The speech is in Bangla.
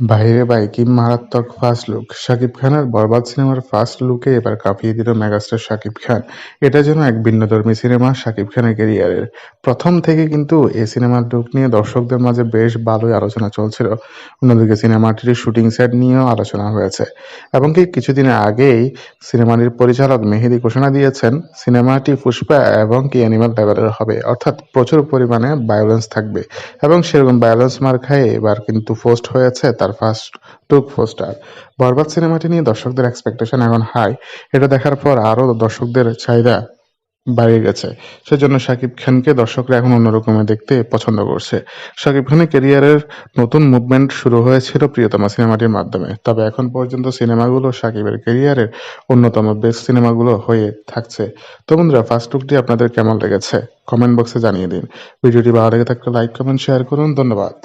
বাইরে বাই কি মারাত্মক ফার্স্ট লুক শাকিব খানের বরবাদ সিনেমার ফার্স্ট লুকে এবার কাঁপিয়ে দিল মেগাস্টার শাকিব খান। এটা যেন এক ভিন্নধর্মী সিনেমা শাকিব খানের ক্যারিয়ারের। প্রথম থেকে কিন্তু এই সিনেমার লুক নিয়ে দর্শকদের মাঝে বেশ ভালোই আলোচনা চলছিল। অন্যদিকে সিনেমাটির শুটিং সেট নিয়েও আলোচনা হয়েছে। এবং কি কিছুদিন আগেই সিনেমাটির পরিচালক মেহেদি ঘোষণা দিয়েছেন, সিনেমাটি পুষ্পা এবং কি অ্যানিমাল লেভেলের হবে। অর্থাৎ প্রচুর পরিমাণে ভায়োলেন্স থাকবে। এবং সেরকম ভায়োলেন্স মার খায় এবার কিন্তু পোস্ট হয়েছে তার ফার্স্ট লুক পোস্টার বরবাদ সিনেমাটি নিয়ে দর্শকদের এক্সপেকটেশন এখন হাই এটা দেখার পর আরও দর্শকদের চাহিদা বাড়িয়ে গেছে। সেজন্য শাকিব খানকে দর্শকরা এখন অন্যরকমে দেখতে পছন্দ করছে। শাকিব খানের ক্যারিয়ারের নতুন মুভমেন্ট শুরু হয়েছিল প্রিয়তমা সিনেমাটির মাধ্যমে। তবে এখন পর্যন্ত সিনেমাগুলো শাকিবের ক্যারিয়ারের অন্যতম বেস্ট সিনেমাগুলো হয়ে থাকছে। তো বন্ধুরা ফার্স্ট লুকটি আপনাদের কেমন লেগেছে? কমেন্ট বক্সে জানিয়ে দিন। ভিডিওটি ভালো লেগে থাকলে লাইক কমেন্ট শেয়ার করুন। ধন্যবাদ।